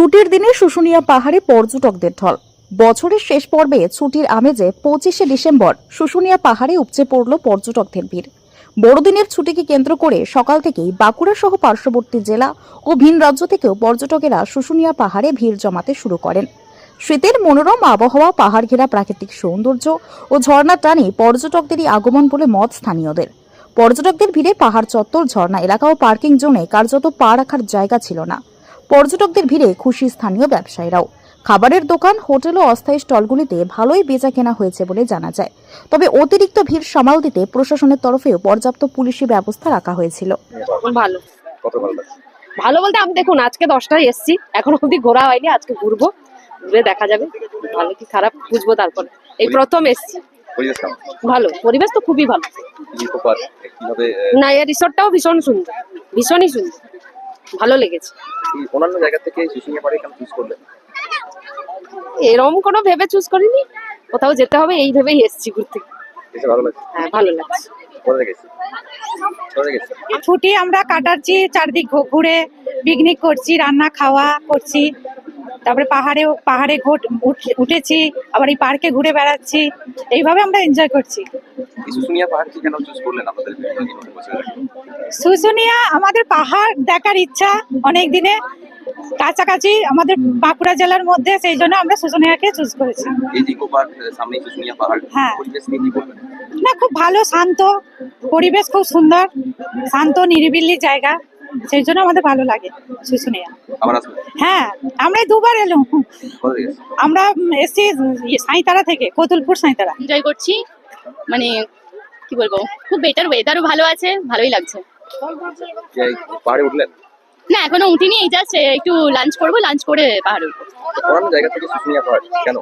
ছুটির দিনে শুশুনিয়া পাহাড়ে পর্যটকদের ঢল। বছরের শেষ পর্বে ছুটির আমেজে পঁচিশে ডিসেম্বর শুশুনিয়া পাহাড়ে উপচে পড়ল পর্যটকদের ভিড়। বড়দিনের ছুটিকে কেন্দ্র করে সকাল থেকেই বাঁকুড়া সহ পার্শ্ববর্তী জেলা ও ভিন রাজ্য থেকেও পর্যটকেরা শুশুনিয়া পাহাড়ে ভিড় জমাতে শুরু করেন। শীতের মনোরম আবহাওয়া পাহাড় ঘেরা প্রাকৃতিক সৌন্দর্য ও ঝর্ণা টানে পর্যটকদেরই আগমন বলে মত স্থানীয়দের। পর্যটকদের ভিড়ে পাহাড় চত্বর, ঝর্ণা এলাকা ও পার্কিং জোনে কার্যত পা রাখার জায়গা ছিল না। পর্যটকদের ভিড়ে খুশি স্থানীয় ব্যবসায়ীরাও। খাবারের দোকান হোটেল ও অস্থায়ী স্টলগুলিতে ভালোই বেচা কেনা হয়েছে বলে জানা যায়। তবে অতিরিক্ত ভিড় সামাল দিতে প্রশাসনের তরফেও পর্যাপ্ত পুলিশি ব্যবস্থা রাখা হয়েছিল। ভালো। ভালো বলতে আমি দেখুন আজকে দশটায় এসছি। এখন অবধি ঘোরা হয়নি আজকে ঘুরবো। ঘুরে দেখা যাবে। ভালো কি খারাপ বুঝব তারপরে। এই প্রথম এসছি। ভালো। পরিবেশ তো খুবই ভালো। না এই রিসোর্টটাও ভীষণ সুন্দর। ভীষণই সুন্দর। ভালো লেগেছে। অন্যান্য জায়গা থেকে শুশুনিয়া পাড়ে কেন চুজ করলেন এরকম কোনো ভেবে চুজ করিনি। কোথাও যেতে হবে এই ভেবেই এসেছি ঘুরতে। ভালো লাগছে? হ্যাঁ ভালো লাগছে। ছুটি আমরা কাটাচ্ছি চারদিক ঘুরে পিকনিক করছি রান্না খাওয়া করছি। তারপরে পাহাড়ে পাহাড়ে ঘুট- উঠ- উঠেছি আবার এই পার্কে ঘুরে বেড়াচ্ছি। এইভাবে আমরা এনজয় করছি। শুশুনিয়া আমাদের পাহাড় দেখার ইচ্ছা অনেক দিনে কাছাকাছি আমাদের বাঁকুড়া জেলার মধ্যে সেই জন্য আমরা শুশুনিয়াকে চুজ করেছি। হ্যাঁ। না খুব ভালো শান্ত। পরিবেশ খুব সুন্দর। শান্ত নিরিবিলি জায়গা। সেই জন্য আমাদের ভালো লাগে। শুশুনিয়া হ্যাঁ আমরা দুবার এলাম। আমরা এসছি সাঁইতারা থেকে কতুলপুর সাঁইতারা। এনজয় করছি। মানে কি বলব খুব বেটার ওয়েদারও ভালো আছে ভালোই লাগছে। পাহাড়ে উঠলেন? না এখনও উঠিনি এই জাস্ট একটু লাঞ্চ করব লাঞ্চ করে পাহাড়ে উঠবো। জায়গা থেকে শুশুনিয়া পাহাড় কেন?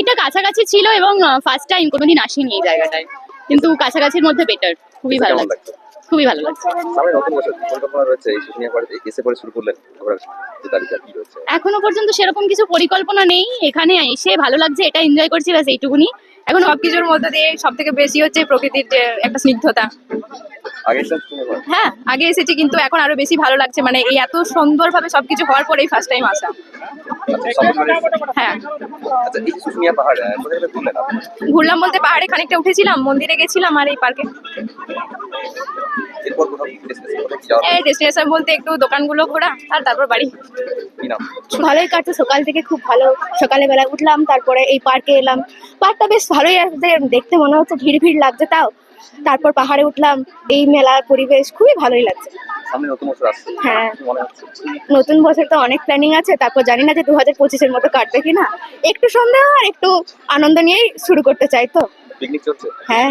এটা কাছাকাছি ছিল এবং ফার্স্ট টাইম কোনোদিন আসিনি এই জায়গাটায়। কিন্তু কাছাকাছির মধ্যে বেটার খুবই ভালো লাগছে? খুবই ভালো লাগছে। সামনে নতুন বছর পরিকল্পনা রয়েছে? এই শুশুনিয়া পাহাড়ে এসে পরে শুরু করলেন? আবার যে তালিকা কি রয়েছে? এখনও পর্যন্ত সেরকম কিছু পরিকল্পনা নেই। এখানে এসে ভালো লাগছে এটা এনজয় করছি ব্যাস এইটুকুনি। এখন সবকিছুর মধ্যে দিয়ে সব থেকে বেশি হচ্ছে প্রকৃতির যে একটা স্নিগ্ধতা। হ্যাঁ? আগে এসেছি কিন্তু এখন আরও বেশি ভালো লাগছে। মানে এই এত সুন্দর ভাবে সবকিছু হওয়ার পরেই ফার্স্ট টাইম আসা। আচ্ছা এসেছেন। হ্যাঁ। আচ্ছা ঘুরলাম বলতে পাহাড়ে খানিকটা উঠেছিলাম মন্দিরে গেছিলাম আর এই পার্কে এরপর কোথাও destination কোথায় কি যাওয়ার এই ডেস্টিনেশন বলতে একটু দোকানগুলো ঘোরা আর তারপর বাড়ি। ভালোই কাটছে সকাল থেকে খুব ভালো। সকালে বেলা উঠলাম তারপরে এই পার্কে এলাম। পার্কটা বেশ ভালোই দেখতে মনে হচ্ছে ভিড় ভিড় লাগছে তাও। তারপর পাহাড়ে উঠলাম এই মেলার পরিবেশ খুবই ভালোই লাগছে। হ্যাঁ। নতুন বছর তো অনেক প্ল্যানিং আছে তারপর জানি না যে দু হাজার পঁচিশের মতো কাটবে কিনা। একটু সন্দেহ আর একটু আনন্দ নিয়েই শুরু করতে চাই তো। হ্যাঁ।